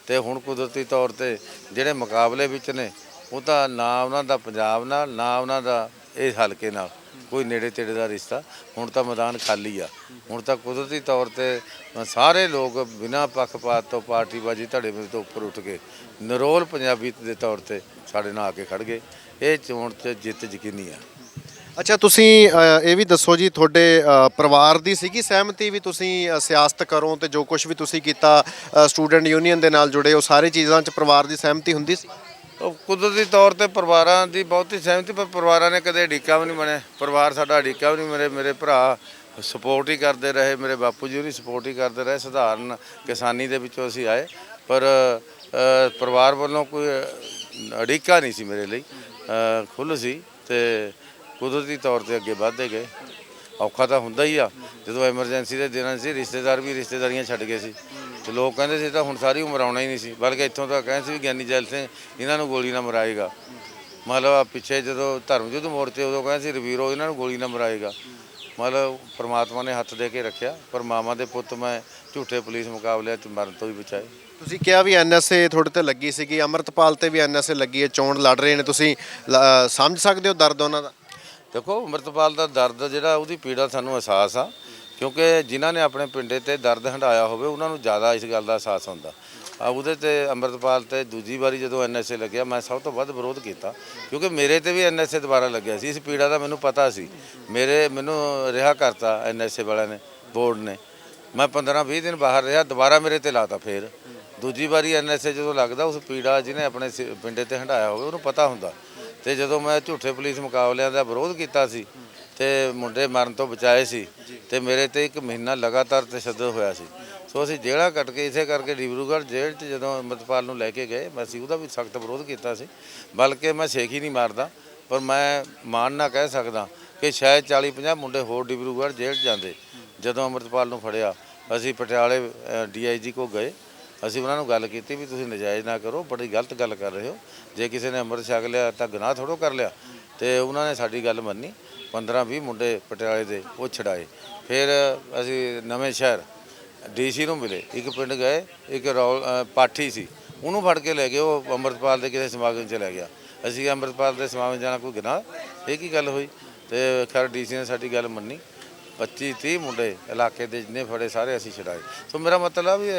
ਤੇ ਹੁਣ ਕੁਦਰਤੀ ਤੌਰ ਤੇ ਜਿਹੜੇ ਮੁਕਾਬਲੇ ਵਿੱਚ ਨੇ ਉਹ ਤਾਂ ਨਾ ਉਹਨਾਂ ਦਾ ਪੰਜਾਬ ਨਾਲ ਨਾ ਉਹਨਾਂ ਦਾ ਇਹ ਹਲਕੇ ਨਾਲ ਕੋਈ ਨੇੜੇ ਤੇੜੇ ਦਾ ਰਿਸ਼ਤਾ। ਹੁਣ ਤਾਂ ਮੈਦਾਨ ਖਾਲੀ ਆ। ਹੁਣ ਤਾਂ ਕੁਦਰਤੀ ਤੌਰ ਤੇ ਸਾਰੇ ਲੋਕ ਬਿਨਾਂ ਪੱਖਪਾਤ ਤੋਂ ਪਾਰਟੀਬਾਜ਼ੀ ਧੜੇ ਮੇਰੇ ਤੋਂ ਉੱਪਰ ਉੱਠ ਕੇ ਨਰੋਲ ਪੰਜਾਬੀ ਦੇ ਤੌਰ ਤੇ ਸਾਡੇ ਨਾਲ ਆ ਕੇ ਖੜ ਗਏ। ਇਹ ਚੋਣ 'ਚ ਜਿੱਤ ਯਕੀਨੀ ਆ। ਅੱਛਾ ਤੁਸੀਂ ਅ, ਇਹ ਵੀ ਦੱਸੋ ਜੀ ਤੁਹਾਡੇ ਅ, ਪਰਿਵਾਰ ਦੀ ਸੀਗੀ ਸਹਿਮਤੀ ਵੀ ਤੁਸੀਂ ਅ, ਸਿਆਸਤ ਕਰੋ ਤੇ ਜੋ ਕੁਝ ਵੀ ਤੁਸੀਂ ਕੀਤਾ ਸਟੂਡੈਂਟ ਯੂਨੀਅਨ ਦੇ ਨਾਲ ਜੁੜੇ ਉਹ ਸਾਰੇ ਚੀਜ਼ਾਂ 'ਚ ਪਰਿਵਾਰ ਦੀ ਸਹਿਮਤੀ ਹੁੰਦੀ ਸੀ? ਕੁਦਰਤੀ ਤੌਰ ਤੇ ਪਰਿਵਾਰਾਂ ਦੀ ਬਹੁਤੀ ਸਹਿਮਤੀ, ਪਰ ਪਰਿਵਾਰਾਂ ਨੇ ਕਦੇ ਅੜਿੱਕਾ ਵੀ ਨਹੀਂ ਬਣਿਆ ਪਰਿਵਾਰ ਸਾਡਾ ਅੜਿੱਕਾ ਵੀ ਨਹੀਂ ਮੇਰੇ ਮੇਰੇ ਭਰਾ ਸਪੋਰਟ ਹੀ ਕਰਦੇ ਰਹੇ, ਮੇਰੇ ਬਾਪੂ ਜੀ ਵੀ ਸਪੋਰਟ ਹੀ ਕਰਦੇ ਰਹੇ, ਸਧਾਰਨ ਕਿਸਾਨੀ ਦੇ ਵਿੱਚੋਂ ਅਸੀਂ ਆਏ। ਪਰ ਪਰਿਵਾਰ ਵੱਲੋਂ ਕੋਈ ਅੜਿੱਕਾ ਨਹੀਂ ਸੀ ਮੇਰੇ ਲਈ। ਖੁੱਲ੍ਹ ਸੀ ਤੇ ਕੁਦਰਤੀ ਤੌਰ ਤੇ ਅੱਗੇ ਵਧਦੇ ਗਏ। ਔਖਾ ਤਾਂ ਹੁੰਦਾ ਹੀ ਆ। ਜਦੋਂ ਐਮਰਜੈਂਸੀ ਦੇ ਦਿਨਾਂ ਸੀ, ਰਿਸ਼ਤੇਦਾਰ ਵੀ ਰਿਸ਼ਤੇਦਾਰੀਆਂ ਛੱਡ ਗਏ ਸੀ। ਤੇ ਲੋਕ ਕਹਿੰਦੇ ਸੀ ਤਾਂ ਹੁਣ ਸਾਰੀ ਉਮਰ ਆਉਣਾ ਹੀ ਨਹੀਂ ਸੀ। ਬਲਕਿ ਇੱਥੋਂ ਤਾਂ ਕਹਿੰਦੇ ਸੀ ਗਿਆਨੀ ਜੈਲ ਸਿੰਘ ਇਹਨਾਂ ਨੂੰ ਗੋਲੀ ਨਾ ਮਰਾਏਗਾ। ਮਤਲਬ ਪਿੱਛੇ ਜਦੋਂ ਧਰਮ ਯੁੱਧ ਮੋਰਚੇ ਉਦੋਂ ਕਹਿੰਦੇ ਸੀ ਰਵੀਰੋ ਇਹਨਾਂ ਨੂੰ ਗੋਲੀ ਨਾ ਮਰਾਏਗਾ। ਮਤਲਬ ਪ੍ਰਮਾਤਮਾ ਨੇ ਹੱਥ ਦੇ ਕੇ ਰੱਖਿਆ ਪਰ ਮਾਮਾ ਦੇ ਪੁੱਤ ਮੈਂ ਝੂਠੇ ਪੁਲਿਸ ਮੁਕਾਬਲਿਆਂ 'ਚ ਮਰਨ ਤੋਂ ਵੀ ਬਚਾਏ। ਤੁਸੀਂ ਕਿਹਾ ਵੀ ਐਨਐਸਏ ਤੁਹਾਡੇ ਤੇ ਲੱਗੀ ਸੀਗੀ ਅਮਰਤਪਾਲ ਤੇ ਵੀ ਐਨਐਸਏ ਲੱਗੀ ਹੈ ਚੋਣ ਲੜ ਰਹੇ ਨੇ। ਤੁਸੀਂ ਸਮਝ ਸਕਦੇ ਹੋ ਦਰਦ ਉਹਨਾਂ ਦਾ? ਦੇਖੋ ਅੰਮ੍ਰਿਤਪਾਲ ਦਾ ਦਰਦ ਜਿਹੜਾ ਉਹਦੀ ਪੀੜਾ ਸਾਨੂੰ ਅਹਿਸਾਸ ਆ। ਕਿਉਂਕਿ ਜਿਨ੍ਹਾਂ ਨੇ ਆਪਣੇ ਪਿੰਡੇ ਤੇ ਦਰਦ ਹੰਡਾਇਆ ਹੋਵੇ, ਉਹਨਾਂ ਨੂੰ ਜ਼ਿਆਦਾ ਇਸ ਗੱਲ ਦਾ ਅਹਿਸਾਸ ਹੁੰਦਾ। ਆ ਉਹਦੇ ਤੇ ਅੰਮ੍ਰਿਤਪਾਲ ਤੇ ਦੂਜੀ ਵਾਰੀ ਜਦੋਂ ਐਨਐਸਏ ਲੱਗਿਆ, ਮੈਂ ਸਭ ਤੋਂ ਵੱਧ ਵਿਰੋਧ ਕੀਤਾ। ਕਿਉਂਕਿ ਮੇਰੇ ਤੇ ਵੀ ਐਨਐਸਏ ਦੁਬਾਰਾ ਲੱਗਿਆ ਸੀ। ਇਸ ਪੀੜਾ ਦਾ ਮੈਨੂੰ ਪਤਾ ਸੀ। ਮੇਰੇ, ਮੈਨੂੰ ਰਿਹਾ ਕਰਤਾ ਐਨਐਸਏ ਵਾਲਿਆਂ ਨੇ, ਬੋਰਡ ਨੇ। ਮੈਂ 15 20 ਦਿਨ ਬਾਹਰ ਰਿਹਾ, ਦੁਬਾਰਾ ਮੇਰੇ ਤੇ ਲਾਤਾ ਫੇਰ। ਦੂਜੀ ਵਾਰੀ ਐਨਐਸਏ ਜਦੋਂ ਲੱਗਦਾ, ਉਸ ਪੀੜਾ ਜਿਹਨੇ ਆਪਣੇ ਸਿ- ਪਿੰਡੇ ਤੇ ਹੰਡਾਇਆ ਹੋਵੇ, ਉਹਨੂੰ ਪਤਾ ਹੁੰਦਾ। ਤੇ ਜਦੋਂ ਮੈਂ ਝੂਠੇ ਪੁਲਿਸ ਮੁਕਾਬਲਿਆਂ ਦਾ ਵਿਰੋਧ ਕੀਤਾ ਸੀ ਤੇ ਮੁੰਡੇ ਮਰਨ ਤੋਂ ਬਚਾਏ ਸੀ ਤੇ ਮੇਰੇ ਤੇ ਇੱਕ ਮਹੀਨਾ ਲਗਾਤਾਰ ਤਸ਼ੱਦਦ ਹੋਇਆ ਸੀ। ਸੋ ਅਸੀਂ ਜੇਲ੍ਹਾਂ ਕੱਟ ਕੇ ਇਸੇ ਕਰਕੇ ਡਿਬਰੂਗੜ੍ਹ ਜੇਲ੍ਹ 'ਚ ਜਦੋਂ ਅੰਮ੍ਰਿਤਪਾਲ ਨੂੰ ਲੈ ਕੇ ਗਏ, ਮੈਂ ਸੀ ਉਹਦਾ ਵੀ ਸਖਤ ਵਿਰੋਧ ਕੀਤਾ ਸੀ। ਬਲਕਿ ਮੈਂ ਸੇਖ ਹੀ ਨਹੀਂ ਮਾਰਦਾ, ਪਰ ਮੈਂ ਮਾਣ ਨਾ ਕਹਿ ਸਕਦਾ ਕਿ ਸ਼ਾਇਦ 40 50 ਮੁੰਡੇ ਹੋਰ ਡਿਬਰੂਗੜ੍ਹ ਜੇਲ੍ਹ 'ਚ ਜਾਂਦੇ, ਜਦੋਂ ਅੰਮ੍ਰਿਤਪਾਲ ਨੂੰ ਫੜਿਆ। ਅਸੀਂ ਪਟਿਆਲੇ ਡੀਆਈਜੀ ਕੋ ਗਏ। ਅਸੀਂ ਉਹਨਾਂ ਨੂੰ ਗੱਲ ਕੀਤੀ ਵੀ ਤੁਸੀਂ ਨਜਾਇਜ਼ ਨਾ ਕਰੋ, ਬੜੀ ਗਲਤ ਗੱਲ ਕਰ ਰਹੇ ਹੋ। ਜੇ ਕਿਸੇ ਨੇ ਅੰਮ੍ਰਿਤ ਛਕ ਲਿਆ ਤਾਂ ਗੁਨਾਹ ਥੋੜੋ ਕਰ ਲਿਆ। ਤੇ ਉਹਨਾਂ ਨੇ ਸਾਡੀ ਗੱਲ ਮੰਨੀ। 15 20 ਮੁੰਡੇ ਪਟਿਆਲੇ ਦੇ ਉਹ ਛਡਾਏ। ਫਿਰ ਅਸੀਂ ਨਵੇਂ ਸ਼ਹਿਰ ਡੀਸੀ ਨੂੰ ਮਿਲੇ। ਇੱਕ ਪਿੰਡ ਗਏ, ਇੱਕ ਰੌਲ ਪਾਠੀ ਸੀ। ਉਹਨੂੰ ਫੜ ਕੇ ਲੈ ਗਏ, ਉਹ ਅੰਮ੍ਰਿਤਪਾਲ ਦੇ ਕਿਸੇ ਸਮਾਗਮ 'ਚ ਲੈ ਗਿਆ। ਅਸੀਂ ਅੰਮ੍ਰਿਤਪਾਲ ਦੇ ਸਮਾਗਮ ਜਾਣਾ ਕੋਈ ਗੁਨਾਹ? ਇਹ ਕੀ ਗੱਲ ਹੋਈ? ਤੇ ਖੈਰ ਡੀਸੀ ਨੇ ਸਾਡੀ ਗੱਲ ਮੰਨੀ। 25 30 ਮੁੰਡੇ ਇਲਾਕੇ ਦੇ ਜਿੰਨੇ ਫੜੇ ਸਾਰੇ ਅਸੀਂ ਛਡਾਏ। ਸੋ ਮੇਰਾ ਮਤਲਬ ਵੀ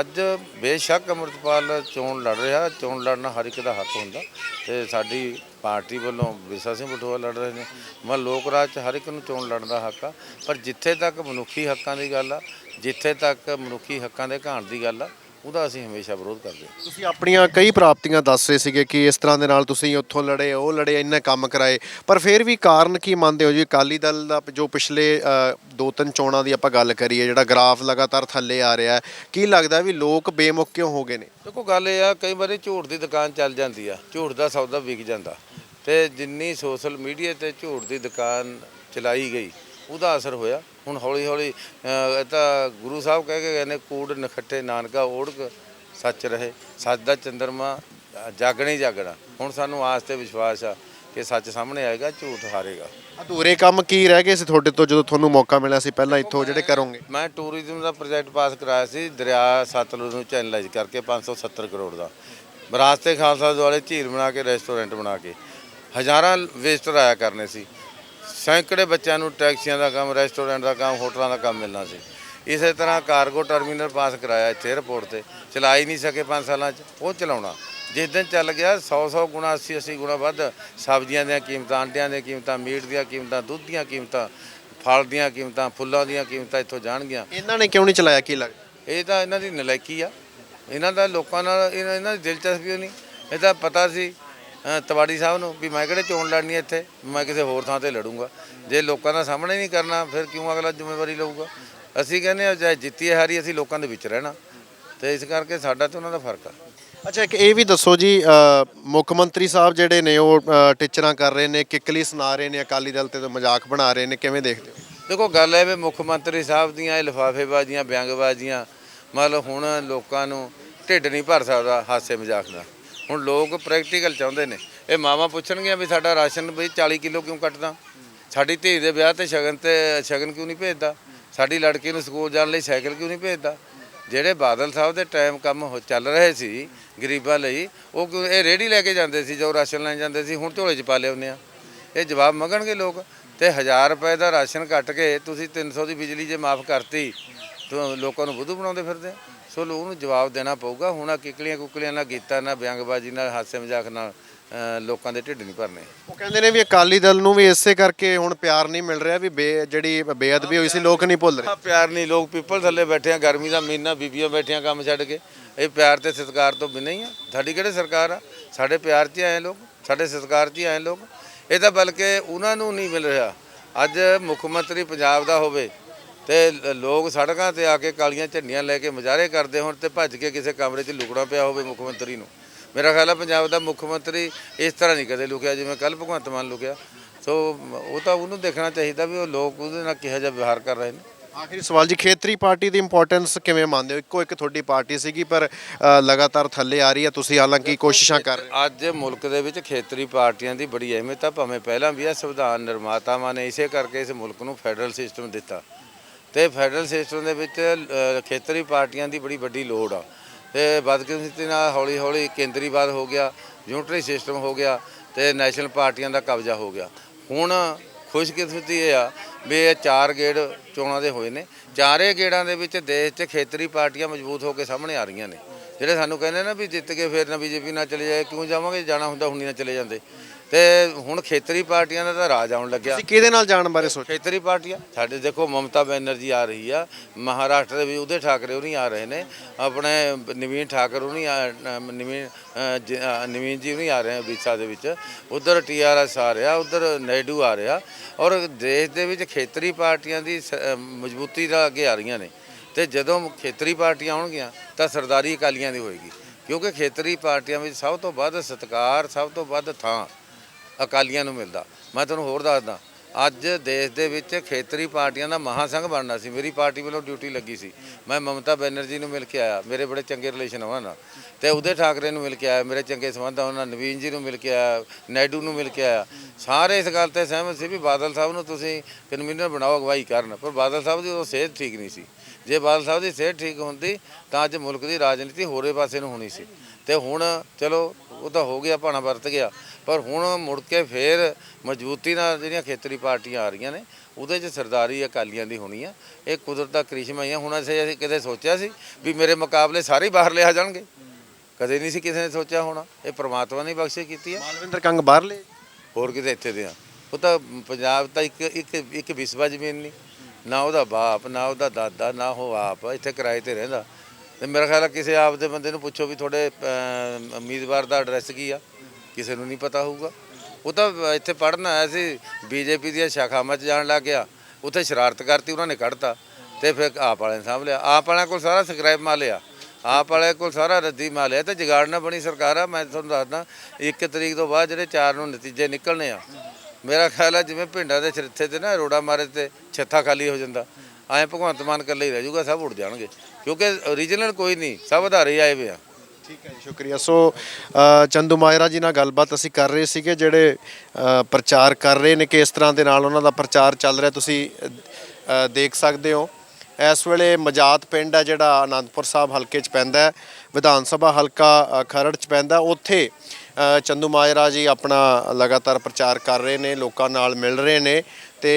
ਅੱਜ ਬੇਸ਼ੱਕ ਅੰਮ੍ਰਿਤਪਾਲ ਚੋਣ ਲੜ ਰਿਹਾ, ਚੋਣ ਲੜਨਾ ਹਰ ਇੱਕ ਦਾ ਹੱਕ ਹੁੰਦਾ। ਤੇ ਸਾਡੀ ਪਾਰਟੀ ਵੱਲੋਂ ਵਿਸਾ ਸਿੰਘ ਬਠੋਆ ਲੜ ਰਹੇ ਨੇ। ਮੈਂ ਲੋਕ ਰਾਜ ਚ ਹਰ ਇੱਕ ਨੂੰ ਚੋਣ ਲੜਨ ਦਾ ਹੱਕ ਆ। ਪਰ ਜਿੱਥੇ ਤੱਕ ਮਨੁੱਖੀ ਹੱਕਾਂ ਦੀ ਗੱਲ ਆ, ਜਿੱਥੇ ਤੱਕ ਮਨੁੱਖੀ ਹੱਕਾਂ ਦੇ ਘਾਣ ਦੀ ਗੱਲ ਆ ਉਹਦਾ ਅਸੀਂ ਹਮੇਸ਼ਾ ਵਿਰੋਧ ਕਰਦੇ ਹਾਂ। ਤੁਸੀਂ ਆਪਣੀਆਂ ਕਈ ਪ੍ਰਾਪਤੀਆਂ ਦੱਸ ਰਹੇ ਸੀਗੇ ਕਿ ਇਸ ਤਰ੍ਹਾਂ ਦੇ ਨਾਲ ਤੁਸੀਂ ਉੱਥੋਂ ਲੜੇ ਉਹ ਲੜੇ ਇੰਨੇ ਕੰਮ ਕਰਾਏ। ਪਰ ਫਿਰ ਵੀ ਕਾਰਨ ਕੀ ਮੰਨਦੇ ਹੋ ਜੀ? ਅਕਾਲੀ ਦਲ ਦਾ ਜੋ ਪਿਛਲੇ ਅ, ਦੋ ਤਿੰਨ ਚੋਣਾਂ ਦੀ ਆਪਾਂ ਗੱਲ ਕਰੀਏ ਜਿਹੜਾ ਗ੍ਰਾਫ ਲਗਾਤਾਰ ਥੱਲੇ ਆ ਰਿਹਾ ਹੈ ਕੀ ਲੱਗਦਾ ਵੀ ਲੋਕ ਬੇਮੁਖ ਕਿਉਂ ਹੋ ਗਏ ਨੇ? ਦੇਖੋ ਗੱਲ ਇਹ ਆ ਕਈ ਵਾਰੀ ਝੂਠ ਦੀ ਦੁਕਾਨ ਚੱਲ ਜਾਂਦੀ ਆ ਝੂਠ ਦਾ ਸੌਦਾ ਵਿਕ ਜਾਂਦਾ। ਤੇ ਜਿੰਨੀ ਸੋਸ਼ਲ ਮੀਡੀਆ ਤੇ ਝੂਠ ਦੀ ਦੁਕਾਨ ਚਲਾਈ ਗਈ ਉਹਦਾ ਅਸਰ ਹੋਇਆ। ਹੁਣ ਹੌਲੀ ਹੌਲੀ ਇਹ ਤਾਂ ਗੁਰੂ ਸਾਹਿਬ ਕਹਿ ਕੇ ਗਏ ਨੇ ਕੂੜ ਨਖੱਟੇ ਨਾਨਕਾ ਓੜਕ ਸੱਚ ਰਹੇ। ਸੱਚ ਦਾ ਚੰਦਰਮਾ ਜਾਗਣਾ ਜਾਗਣਾ। ਹੁਣ ਸਾਨੂੰ ਆਸ ਤੇ ਵਿਸ਼ਵਾਸ ਆ ਕਿ ਸੱਚ ਸਾਹਮਣੇ ਆਏਗਾ ਝੂਠ ਹਾਰੇਗਾ। ਅਧੂਰੇ ਕੰਮ ਕੀ ਰਹਿ ਗਏ ਸੀ ਤੁਹਾਡੇ ਤੋਂ ਜਦੋਂ ਤੁਹਾਨੂੰ ਮੌਕਾ ਮਿਲਿਆ ਸੀ ਪਹਿਲਾਂ ਇੱਥੋਂ ਜਿਹੜੇ ਕਰੋਗੇ? ਮੈਂ ਟੂਰਿਜ਼ਮ ਦਾ ਪ੍ਰੋਜੈਕਟ ਪਾਸ ਕਰਾਇਆ ਸੀ ਦਰਿਆ ਸਤਲੁਜ ਨੂੰ ਚੈਨਲਾਈਜ਼ ਕਰਕੇ 570 ਕਰੋੜ ਦਾ। ਵਿਰਾਸਤੇ ਖਾਲਸਾ ਦੁਆਲੇ ਝੀਲ ਬਣਾ ਕੇ ਰੈਸਟੋਰੈਂਟ ਬਣਾ ਕੇ। ਹਜ਼ਾਰਾਂ ਵਿਜ਼ਟਰ ਆਇਆ ਕਰਨੇ ਸੀ। ਸੈਂਕੜੇ ਬੱਚਿਆਂ ਨੂੰ ਟੈਕਸੀਆਂ ਦਾ ਕੰਮ ਰੈਸਟੋਰੈਂਟ ਦਾ ਕੰਮ ਹੋਟਲਾਂ ਦਾ ਕੰਮ ਮਿਲਣਾ ਸੀ। ਇਸੇ ਤਰ੍ਹਾਂ ਕਾਰਗੋ ਟਰਮੀਨਲ ਪਾਸ ਕਰਾਇਆ ਇੱਥੇ 에ਅਰਪੋਰਟ ਤੇ। ਚਲਾ ਹੀ ਨਹੀਂ ਸਕੇ 5 ਸਾਲਾਂ 'ਚ ਉਹ ਚਲਾਉਣਾ। ਜਿਸ ਦਿਨ ਚੱਲ ਗਿਆ 100 100 ਗੁਣਾ 80 80 ਗੁਣਾ ਵੱਧ ਸਬਜ਼ੀਆਂ ਦੀਆਂ ਕੀਮਤਾਂ ਅੰਡਿਆਂ ਦੀਆਂ ਕੀਮਤਾਂ ਮੀਟ ਦੀਆਂ ਕੀਮਤਾਂ ਦੁੱਧ ਦੀਆਂ ਕੀਮਤਾਂ ਫਲ ਦੀਆਂ ਕੀਮਤਾਂ ਫੁੱਲਾਂ ਦੀਆਂ ਕੀਮਤਾਂ ਇੱਥੋਂ ਜਾਣਗੀਆਂ। ਇਹਨਾਂ ਨੇ ਕਿਉਂ ਨਹੀਂ ਚਲਾਇਆ ਕੀ ਲੱਗਦਾ ਇਹ ਤਾਂ ਇਹਨਾਂ ਦੀ ਨਲਾਇਕੀ ਆ। ਇਹਨਾਂ ਦਾ ਲੋਕਾਂ ਨਾਲ ਇਹਨਾਂ ਦੀ ਦਿਲਚਸਪੀ ਨਹੀਂ। ਇਹ ਤਾਂ ਪਤਾ ਸੀ ਤਵਾੜੀ ਸਾਹਿਬ ਨੂੰ ਵੀ ਮੈਂ ਕਿਹੜੇ ਚੋਣ ਲੜਨੀ ਇੱਥੇ? ਮੈਂ ਕਿਸੇ ਹੋਰ ਥਾਂ ਤੇ ਲੜੂੰਗਾ। ਜੇ ਲੋਕਾਂ ਦਾ ਸਾਹਮਣੇ ਨਹੀਂ ਕਰਨਾ ਫਿਰ ਕਿਉਂ ਅਗਲਾ ਜ਼ਿੰਮੇਵਾਰੀ ਲਊਗਾ? ਅਸੀਂ ਕਹਿੰਦੇ ਆ ਚਾਹੇ ਜਿੱਤੀ ਹਾਰੀ ਅਸੀਂ ਲੋਕਾਂ ਦੇ ਵਿੱਚ ਰਹਿਣਾ। ਤੇ ਇਸ ਕਰਕੇ ਸਾਡਾ ਤੇ ਉਹਨਾਂ ਦਾ ਫ਼ਰਕ ਆ। ਅੱਛਾ ਇੱਕ ਇਹ ਵੀ ਦੱਸੋ ਜੀ ਮੁੱਖ ਮੰਤਰੀ ਸਾਹਿਬ ਜਿਹੜੇ ਨੇ ਉਹ ਟੀਚਰਾਂ ਕਰ ਰਹੇ ਨੇ ਕਿੱਕਲੀ ਸੁਣਾ ਰਹੇ ਨੇ ਅਕਾਲੀ ਦਲ ਤੇ ਮਜ਼ਾਕ ਬਣਾ ਰਹੇ ਨੇ ਕਿਵੇਂ ਦੇਖਦੇ ਹੋ? ਦੇਖੋ ਗੱਲ ਹੈ ਵੀ ਮੁੱਖ ਮੰਤਰੀ ਸਾਹਿਬ ਦੀਆਂ ਇਹ ਲਿਫਾਫੇਬਾਜ਼ੀਆਂ ਬਿਆੰਗਬਾਜ਼ੀਆਂ ਮਤਲਬ ਹੁਣ ਲੋਕਾਂ ਨੂੰ ਢਿੱਡ ਨਹੀਂ ਭਰ ਸਕਦਾ ਹਾਸੇ ਮਜ਼ਾਕ ਦਾ ਹੁਣ ਲੋਕ ਪ੍ਰੈਕਟੀਕਲ ਚਾਹੁੰਦੇ ਨੇ। ਇਹ ਮਾਵਾਂ ਪੁੱਛਣਗੀਆਂ ਵੀ ਸਾਡਾ ਰਾਸ਼ਨ ਬਈ 40 ਕਿਲੋ ਕਿਉਂ ਕੱਟਦਾ? ਸਾਡੀ ਧੀ ਦੇ ਵਿਆਹ ਤੇ ਸ਼ਗਨ ਤੇ ਸ਼ਗਨ ਕਿਉਂ ਨਹੀਂ ਭੇਜਦਾ? ਸਾਡੀ ਲੜਕੀ ਨੂੰ ਸਕੂਲ ਜਾਣ ਲਈ ਸਾਈਕਲ ਕਿਉਂ ਨਹੀਂ ਭੇਜਦਾ? ਜਿਹੜੇ ਬਾਦਲ ਸਾਹਿਬ ਦੇ ਟਾਈਮ ਕੰਮ ਹੋ- ਚੱਲ ਰਹੇ ਸੀ, ਗਰੀਬਾਂ ਲਈ, ਉਹ ਕਿਉਂ ਇਹ ਰੇੜੀ ਲੈ ਕੇ ਜਾਂਦੇ ਸੀ, ਜੋ ਰਾਸ਼ਨ ਲੈਣ ਜਾਂਦੇ ਸੀ, ਹੁਣ ਝੋਲੇ 'ਚ ਪਾ ਲਿਆਉਂਦੇ ਆ। ਇਹ ਜਵਾਬ ਮੰਗਣਗੇ ਲੋਕ। ਤੇ 1000 ਰੁਪਏ ਦਾ ਰਾਸ਼ਨ ਕੱਟ ਕੇ ਤੁਸੀਂ 300 ਦੀ ਬਿਜਲੀ ਜੇ ਮਾਫ ਕਰਤੀ, ਤਾਂ ਲੋਕਾਂ ਨੂੰ ਬੁੱਧੂ ਬਣਾਉਂਦੇ ਫਿਰਦੇ ਆ। ਸੋ ਲੋਕ ਨੂੰ ਜਵਾਬ ਦੇਣਾ ਪਊਗਾ। ਹੁਣ ਆ ਕਿਕਲੀਆਂ ਕੁਕਲੀਆਂ ਨਾਲ ਗੀਤਾਂ ਨਾਲ ਬਿਆੰਗਬਾਜ਼ੀ ਨਾਲ ਹਾਸੇ ਮਜ਼ਾਕ ਨਾਲ ਲੋਕਾਂ ਦੇ ਢਿੱਡ ਨਹੀਂ ਭਰਨੇ। ਉਹ ਕਹਿੰਦੇ ਨੇ ਵੀ ਅਕਾਲੀ ਦਲ ਨੂੰ ਵੀ ਇਸੇ ਕਰਕੇ ਹੁਣ ਪਿਆਰ ਨਹੀਂ ਮਿਲ ਰਿਹਾ ਵੀ ਬੇ ਜਿਹੜੀ ਬੇਅਦਬੀ ਹੋਈ ਸੀ ਲੋਕ ਨਹੀਂ ਭੁੱਲ ਰਹੇ। ਪਿਆਰ ਨਹੀਂ ਲੋਕ ਪੀਪਲ ਥੱਲੇ ਬੈਠੇ ਆ ਗਰਮੀ ਦਾ ਮਹੀਨਾ ਬੀਬੀਆਂ ਬੈਠੀਆਂ ਕੰਮ ਛੱਡ ਕੇ। ਇਹ ਪਿਆਰ ਤੇ ਸਤਿਕਾਰ ਤੋਂ ਬਿਨਾਂ ਹੀ ਆ। ਸਾਡੀ ਕਿਹੜੇ ਸਰਕਾਰ ਆ? ਸਾਡੇ ਪਿਆਰ 'ਚ ਆਏ ਲੋਕ ਸਾਡੇ ਸਤਿਕਾਰ 'ਚ ਆਏ ਲੋਕ। ਇਹ ਤਾਂ ਬਲਕਿ ਉਹਨਾਂ ਨੂੰ ਨਹੀਂ ਮਿਲ ਰਿਹਾ। ਅੱਜ ਮੁੱਖ ਮੰਤਰੀ ਪੰਜਾਬ ਦਾ ਹੋਵੇ ਤੇ ਲੋਕ ਸੜਕਾਂ ਤੇ ਆ ਕੇ ਕਾਲੀਆਂ ਝੰਡੀਆਂ ਲੈ ਕੇ ਮੁਜ਼ਾਹਰੇ ਕਰਦੇ ਹੋਣ ਤੇ ਭੱਜ ਕੇ ਕਿਸੇ ਕਮਰੇ 'ਚ ਲੁਕਣਾ ਪਿਆ ਹੋਵੇ ਮੁੱਖ ਮੰਤਰੀ ਨੂੰ। ਮੇਰਾ ਖਿਆਲ ਹੈ ਪੰਜਾਬ ਦਾ ਮੁੱਖ ਮੰਤਰੀ ਇਸ ਤਰ੍ਹਾਂ ਨਹੀਂ ਕਦੇ ਲੁਕਿਆ ਜਿਵੇਂ ਕੱਲ ਭਗਵੰਤ ਮਾਨ ਲੁਕਿਆ। ਸੋ ਉਹ ਤਾਂ ਉਹਨੂੰ ਦੇਖਣਾ ਚਾਹੀਦਾ ਵੀ ਉਹ ਲੋਕ ਉਹਦੇ ਨਾਲ ਕਿਹੋ ਜਿਹਾ ਵਿਵਹਾਰ ਕਰ ਰਹੇ ਨੇ। ਆਖਰੀ ਸਵਾਲ ਜੀ ਖੇਤਰੀ ਪਾਰਟੀ ਦੀ ਇੰਪੋਰਟੈਂਸ ਕਿਵੇਂ ਮੰਨਦੇ ਹੋ? ਇੱਕੋ ਇੱਕ ਤੁਹਾਡੀ ਪਾਰਟੀ ਸੀਗੀ ਪਰ ਲਗਾਤਾਰ ਥੱਲੇ ਆ ਰਹੀ ਹੈ। ਤੁਸੀਂ ਹਾਲਾਂਕਿ ਕੋਸ਼ਿਸ਼ਾਂ ਕਰ ਰਹੇ ਹੋ। ਅੱਜ ਮੁਲਕ ਦੇ ਵਿੱਚ ਖੇਤਰੀ ਪਾਰਟੀਆਂ ਦੀ ਬੜੀ ਅਹਿਮੀਅਤ ਆ। ਭਾਵੇਂ ਪਹਿਲਾਂ ਵੀ ਆ ਸੰਵਿਧਾਨ ਨਿਰਮਾਤਾਵਾਂ ਨੇ ਇਸੇ ਕਰਕੇ ਇਸ ਮੁਲਕ ਨੂੰ ਫੈਡਰਲ ਸਿਸਟਮ ਦਿੱਤਾ। ਤੇ ਫੈਡਰਲ ਸਿਸਟਮ ਦੇ ਵਿੱਚ ਅ, ਖੇਤਰੀ ਪਾਰਟੀਆਂ ਦੀ ਬੜੀ ਵੱਡੀ ਲੋੜ ਆ। ਤੇ ਬਦਕਿਸਮਤੀ ਨਾਲ ਹੌਲੀ ਹੌਲੀ ਕੇਂਦਰੀਵਾਦ ਹੋ ਗਿਆ ਯੂਨਿਟਰੀ ਸਿਸਟਮ ਹੋ ਗਿਆ ਤੇ ਨੈਸ਼ਨਲ ਪਾਰਟੀਆਂ ਦਾ ਕਬਜ਼ਾ ਹੋ ਗਿਆ। ਹੁਣ ਖੁਸ਼ਕਿਸਮਤੀ ਇਹ ਆ ਵੀ ਇਹ ਚਾਰ ਗੇੜ ਚੋਣਾਂ ਦੇ ਹੋਏ ਨੇ। ਚਾਰੇ ਗੇੜਾਂ ਦੇ ਵਿੱਚ ਦੇਸ਼ 'ਚ ਖੇਤਰੀ ਪਾਰਟੀਆਂ ਮਜ਼ਬੂਤ ਹੋ ਕੇ ਸਾਹਮਣੇ ਆ ਰਹੀਆਂ ਨੇ। ਜਿਹੜੇ ਸਾਨੂੰ ਕਹਿੰਦੇ ਨਾ ਵੀ ਜਿੱਤ ਕੇ ਫਿਰ ਨਾ ਬੀਜੇਪੀ ਨਾਲ ਚਲੇ ਜਾਏ ਕਿਉਂ ਜਾਵਾਂਗੇ? ਜਾਣਾ ਹੁੰਦਾ ਹੁਣੀ ਨਾਲ ਚਲੇ ਜਾਂਦੇ। ਤੇ ਹੁਣ ਖੇਤਰੀ ਪਾਰਟੀਆਂ ਦਾ ਤਾਂ ਰਾਜ ਆਉਣ ਲੱਗਿਆ। ਤੁਸੀਂ ਕਿਹਦੇ ਨਾਲ ਜਾਣ ਬਾਰੇ ਸੋਚ ਖੇਤਰੀ ਪਾਰਟੀਆਂ। ਸਾਡੇ ਦੇਖੋ ਮਮਤਾ ਬੈਨਰਜੀ ਆ ਰਹੀ ਆ। ਮਹਾਰਾਸ਼ਟਰ ਦੇ ਵੀ ਉਹਦੇ ਠਾਕਰੇ ਉਹ ਨਹੀਂ ਆ ਰਹੇ ਨੇ। ਆਪਣੇ ਨਵੀਨ ਠਾਕਰ ਉਹ ਨਹੀਂ ਨਵੀਨ ਨਵੀਨ ਜੀ ਉਹ ਨਹੀਂ ਆ ਰਹੇ ਉੜੀਸਾ ਦੇ ਵਿੱਚ। ਉਧਰ ਟੀਆਰਐਸ ਆ ਰਿਹਾ ਉਧਰ ਨਾਇਡੂ ਆ ਰਿਹਾ। ਔਰ ਦੇਸ਼ ਦੇ ਵਿੱਚ ਖੇਤਰੀ ਪਾਰਟੀਆਂ ਦੀ ਮਜ਼ਬੂਤੀ ਦਾ ਅੱਗੇ ਆ ਰਹੀਆਂ ਨੇ। ਤੇ ਜਦੋਂ ਖੇਤਰੀ ਪਾਰਟੀਆਂ ਆਉਣਗੀਆਂ ਤਾਂ ਸਰਦਾਰੀ ਅਕਾਲੀਆਂ ਦੀ ਹੋਏਗੀ। ਕਿਉਂਕਿ ਖੇਤਰੀ ਪਾਰਟੀਆਂ ਵਿੱਚ ਸਭ ਤੋਂ ਵੱਧ ਸਤਿਕਾਰ ਸਭ ਤੋਂ ਵੱਧ ਥਾਂ। ਅਕਾਲੀਆਂ ਨੂੰ ਮਿਲਦਾ। ਮੈਂ ਤੁਹਾਨੂੰ ਹੋਰ ਦੱਸਦਾ, ਅੱਜ ਦੇਸ਼ ਦੇ ਵਿੱਚ ਖੇਤਰੀ ਪਾਰਟੀਆਂ ਦਾ ਮਹਾਸੰਘ ਬਣਨਾ ਸੀ। ਮੇਰੀ ਪਾਰਟੀ ਵੱਲੋਂ ਡਿਊਟੀ ਲੱਗੀ ਸੀ। ਮੈਂ ਮਮਤਾ ਬੈਨਰਜੀ ਨੂੰ ਮਿਲ ਕੇ ਆਇਆ। ਮੇਰੇ ਬੜੇ ਚੰਗੇ ਰਿਲੇਸ਼ਨ ਉਹਨਾਂ ਨਾਲ। ਤੇ ਉਦੇ ਠਾਕਰੇ ਨੂੰ ਮਿਲ ਕੇ ਆਇਆ, ਮੇਰੇ ਚੰਗੇ ਸੰਬੰਧ ਆ ਉਹਨਾਂ ਨਾਲ। ਨਵੀਨ ਜੀ ਨੂੰ ਮਿਲ ਕੇ ਆਇਆ ਨਾਇਡੂ ਨੂੰ ਮਿਲ ਕੇ ਆਇਆ। ਸਾਰੇ ਇਸ ਗੱਲ ਤੇ ਸਹਿਮਤ ਸੀ ਵੀ ਬਾਦਲ ਸਾਹਿਬ ਨੂੰ ਤੁਸੀਂ ਕਨਵੀਨਰ ਬਣਾਓ, ਅਗਵਾਈ ਕਰਨ। ਪਰ ਬਾਦਲ ਸਾਹਿਬ ਦੀ ਉਹ ਸਿਹਤ ਠੀਕ ਨਹੀਂ ਸੀ। ਜੇ ਬਾਦਲ ਸਾਹਿਬ ਦੀ ਸਿਹਤ ਠੀਕ ਹੁੰਦੀ, ਤਾਂ ਅੱਜ ਮੁਲਕ ਦੀ ਰਾਜਨੀਤੀ ਹੋਰੇ ਪਾਸੇ ਨੂੰ ਹੋਣੀ ਸੀ। ਤੇ ਹੁਣ ਚਲੋ, ਉਹ ਤਾਂ ਹੋ ਗਿਆ, ਭਾਣਾ ਵਰਤ ਗਿਆ। ਪਰ ਹੁਣ ਮੁੜ ਕੇ ਫੇਰ ਮਜ਼ਬੂਤੀ ਨਾਲ ਜਿਹੜੀਆਂ ਖੇਤਰੀ ਪਾਰਟੀਆਂ ਆ ਰਹੀਆਂ ਨੇ ਉਹਦੇ 'ਚ ਸਰਦਾਰੀ ਅਕਾਲੀਆਂ ਦੀ ਹੋਣੀ ਆ। ਇਹ ਕੁਦਰਤ ਦਾ ਕ੍ਰਿਸ਼ਮਾ ਹੀ ਆ। ਹੁਣ ਅਸੀਂ ਅਸੀਂ ਕਦੇ ਸੋਚਿਆ ਸੀ ਵੀ ਮੇਰੇ ਮੁਕਾਬਲੇ ਸਾਰੇ ਹੀ ਬਾਹਰ ਲਿਆ ਜਾਣਗੇ। ਕਦੇ ਨਹੀਂ ਸੀ ਕਿਸੇ ਨੇ ਸੋਚਿਆ ਹੋਣਾ। ਇਹ ਪ੍ਰਮਾਤਮਾ ਨੇ ਬਖਸ਼ਿਸ਼ ਕੀਤੀ ਆ। ਮਾਲਵਿੰਦਰ ਕੰਗ ਬਾਹਰਲੇ? ਹੋਰ ਕਿਤੇ ਇੱਥੇ ਦੇ ਆ। ਉਹ ਤਾਂ ਪੰਜਾਬ ਤਾਂ ਇੱਕ ਇੱਕ ਇੱਕ ਵਿਸਵਾ ਜ਼ਮੀਨ ਨਹੀਂ। ਨਾ ਉਹਦਾ ਬਾਪ ਨਾ ਉਹਦਾ ਦਾਦਾ ਨਾ ਉਹ ਆਪ ਇੱਥੇ ਕਿਰਾਏ ਤੇ ਰਹਿੰਦਾ। ਤੇ ਮੇਰਾ ਖਿਆਲ ਆ ਕਿਸੇ ਆਪ ਦੇ ਬੰਦੇ ਨੂੰ ਪੁੱਛੋ ਵੀ ਤੁਹਾਡੇ ਉਮੀਦਵਾਰ ਦਾ ਐਡਰੈਸ ਕੀ ਆ। ਕਿਸੇ ਨੂੰ ਨਹੀਂ ਪਤਾ ਹੋਊਗਾ। ਉਹ ਤਾਂ ਇੱਥੇ ਪੜਨ ਆਇਆ ਸੀ, ਬੀਜੇਪੀ ਦੀਆਂ ਸ਼ਾਖਾਵਾਂ 'ਚ ਜਾਣ ਲੱਗ ਗਿਆ। ਉੱਥੇ ਸ਼ਰਾਰਤ ਕਰਤੀ, ਉਹਨਾਂ ਨੇ ਕੱਢਤਾ। ਤੇ ਫਿਰ ਆਪ ਵਾਲਿਆਂ ਨੇ ਸਾਂਭ ਲਿਆ। ਆਪ ਵਾਲਿਆਂ ਕੋਲ ਸਾਰਾ ਸਕ੍ਰੈਪ ਮਾਲ ਲਿਆ। ਆਪ ਵਾਲੇ ਕੋਲ ਸਾਰਾ ਰੱਦੀ ਮਾਲ ਲਿਆ। ਤੇ ਜਗਾੜ ਨਾ ਬਣੀ ਸਰਕਾਰ ਆ। ਮੈਂ ਤੁਹਾਨੂੰ ਦੱਸਦਾ, ਇੱਕ ਤਰੀਕ ਤੋਂ ਬਾਅਦ ਜਿਹੜੇ ਚਾਰ ਨੂੰ ਨਤੀਜੇ ਨਿਕਲਣੇ ਆ। ਮੇਰਾ ਖਿਆਲ ਆ ਜਿਵੇਂ ਭਿੰਡਾਂ ਦੇ ਚਰਿੱਥੇ ਤੇ ਨਾ ਰੋੜਾ ਮਾਰੇ ਤੇ ਛੱਥਾ ਖਾਲੀ ਹੋ ਜਾਂਦਾ। ਐਂ ਭਗਵੰਤ ਮਾਨ ਇਕੱਲੇ ਹੀ ਰਹਿ ਜਾਊਗਾ, ਸਭ ਉੱਡ ਜਾਣਗੇ। ਕਿਉਂਕਿ ਓਰੀਜਨਲ ਕੋਈ ਨਹੀਂ, ਸਭ ਆਧਾਰੇ ਆਏ ਵੇ ਆ। ਠੀਕ ਹੈ ਜੀ ਸ਼ੁਕਰੀਆ। ਸੋ ਅ, ਚੰਦੂ ਮਾਇਰਾ ਜੀ ਨਾਲ ਗੱਲਬਾਤ ਅਸੀਂ ਕਰ ਰਹੇ ਸੀਗੇ ਜਿਹੜੇ ਅ, ਪ੍ਰਚਾਰ ਕਰ ਰਹੇ ਨੇ ਕਿਸ ਤਰ੍ਹਾਂ ਦੇ ਨਾਲ ਉਹਨਾਂ ਦਾ ਪ੍ਰਚਾਰ ਚੱਲ ਰਿਹਾ ਤੁਸੀਂ ਅ, ਦੇਖ ਸਕਦੇ ਹੋ। ਇਸ ਵੇਲੇ ਮਜਾਤ ਪਿੰਡ ਹੈ ਜਿਹੜਾ ਆਨੰਦਪੁਰ ਸਾਹਿਬ ਹਲਕੇ 'ਚ ਪੈਂਦਾ ਹੈ ਵਿਧਾਨ ਸਭਾ ਹਲਕਾ ਅ, ਖਰੜ 'ਚ ਪੈਂਦਾ ਉੱਥੇ ਅ, ਚੰਦੂ ਮਾਇਰਾ ਜੀ ਆਪਣਾ ਲਗਾਤਾਰ ਪ੍ਰਚਾਰ ਕਰ ਰਹੇ ਨੇ ਲੋਕਾਂ ਨਾਲ ਮਿਲ ਰਹੇ ਨੇ ਤੇ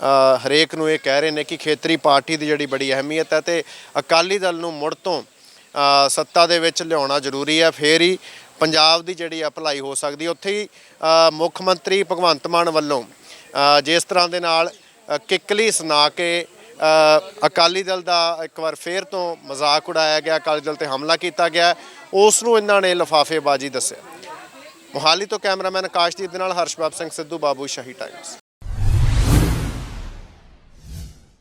ਅ, ਹਰੇਕ ਨੂੰ ਇਹ ਕਹਿ ਰਹੇ ਨੇ ਕਿ ਖੇਤਰੀ ਪਾਰਟੀ ਦੀ ਜਿਹੜੀ ਬੜੀ ਅਹਿਮੀਅਤ ਹੈ ਤੇ ਅਕਾਲੀ ਦਲ ਨੂੰ ਮੁੜ ਤੋਂ ਸੱਤਾ ਦੇ ਵਿੱਚ ਲਿਆਉਣਾ ਜ਼ਰੂਰੀ ਹੈ, ਫੇਰ ਹੀ ਪੰਜਾਬ ਦੀ ਜਿਹੜੀ ਆ ਭਲਾਈ ਹੋ ਸਕਦੀ ਉੱਥੇ ਹੀ ਮੁੱਖ ਮੰਤਰੀ ਭਗਵੰਤ ਮਾਨ ਵੱਲੋਂ ਜਿਸ ਤਰ੍ਹਾਂ ਦੇ ਨਾਲ ਕਿੱਕਲੀ ਸੁਣਾ ਕੇ ਅਕਾਲੀ ਦਲ ਦਾ ਇੱਕ ਵਾਰ ਫੇਰ ਤੋਂ ਮਜ਼ਾਕ ਉਡਾਇਆ ਗਿਆ, ਅਕਾਲੀ ਦਲ ਤੇ ਹਮਲਾ ਕੀਤਾ ਗਿਆ, ਉਸ ਨੂੰ ਇਹਨਾਂ ਨੇ ਲਫਾਫੇਬਾਜ਼ੀ ਦੱਸਿਆ। ਮੋਹਾਲੀ ਤੋਂ ਕੈਮਰਾਮੈਨ ਆਕਾਸ਼ਦੀਪ ਦੇ ਨਾਲ ਹਰਸ਼ਬਾਬ ਸਿੰਘ ਸਿੱਧੂ, ਬਾਬੂ ਸ਼ਾਹੀ ਟਾਈਮਸ